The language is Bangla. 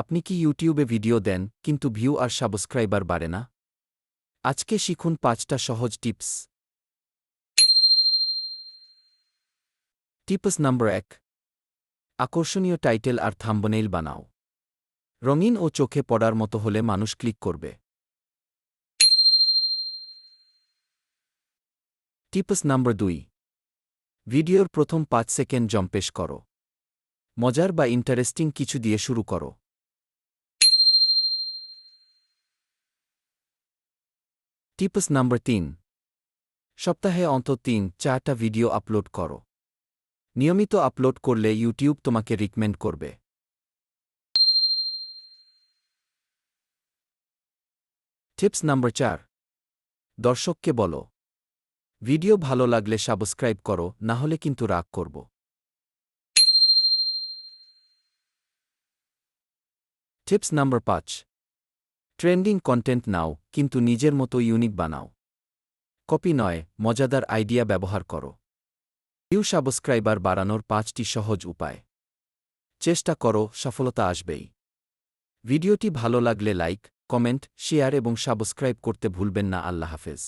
আপনি কি ইউটিউবে ভিডিও দেন, কিন্তু ভিউ আর সাবস্ক্রাইবার বাড়ে না? আজকে শিখুন পাঁচটা সহজ টিপস। টিপস নম্বর এক। আকর্ষণীয় টাইটেল আর থাম্বনেইল বানাও। রঙিন ও চোখে পড়ার মতো হলে মানুষ ক্লিক করবে। টিপস নম্বর দুই। ভিডিওর প্রথম পাঁচ সেকেন্ড জম্পেশ করো। মজার বা ইন্টারেস্টিং কিছু দিয়ে শুরু করো। টিপস নাম্বার তিন সপ্তাহে অন্তত তিন, চারটা ভিডিও আপলোড করো। নিয়মিত আপলোড করলে ইউটিউব তোমাকে রিকমেন্ড করবে। টিপস নাম্বার চার. দর্শককে বলো। ভিডিও ভালো লাগলে সাবস্ক্রাইব করো, না হলে কিন্তু রাগ করব। টিপস নাম্বার পাঁচ. ট্রেন্ডিং কন্টেন্ট নাও, কিন্তু নিজের মতো ইউনিক বানাও। কপি নয়, মজাদার আইডিয়া ব্যবহার করো। ইউ সাবস্ক্রাইবার বাড়ানোর পাঁচটি সহজ উপায়। চেষ্টা করো, সফলতা আসবেই। ভিডিওটি ভালো লাগলে লাইক, কমেন্ট, শেয়ার এবং সাবস্ক্রাইব করতে ভুলবেন না। আল্লাহ হাফেজ।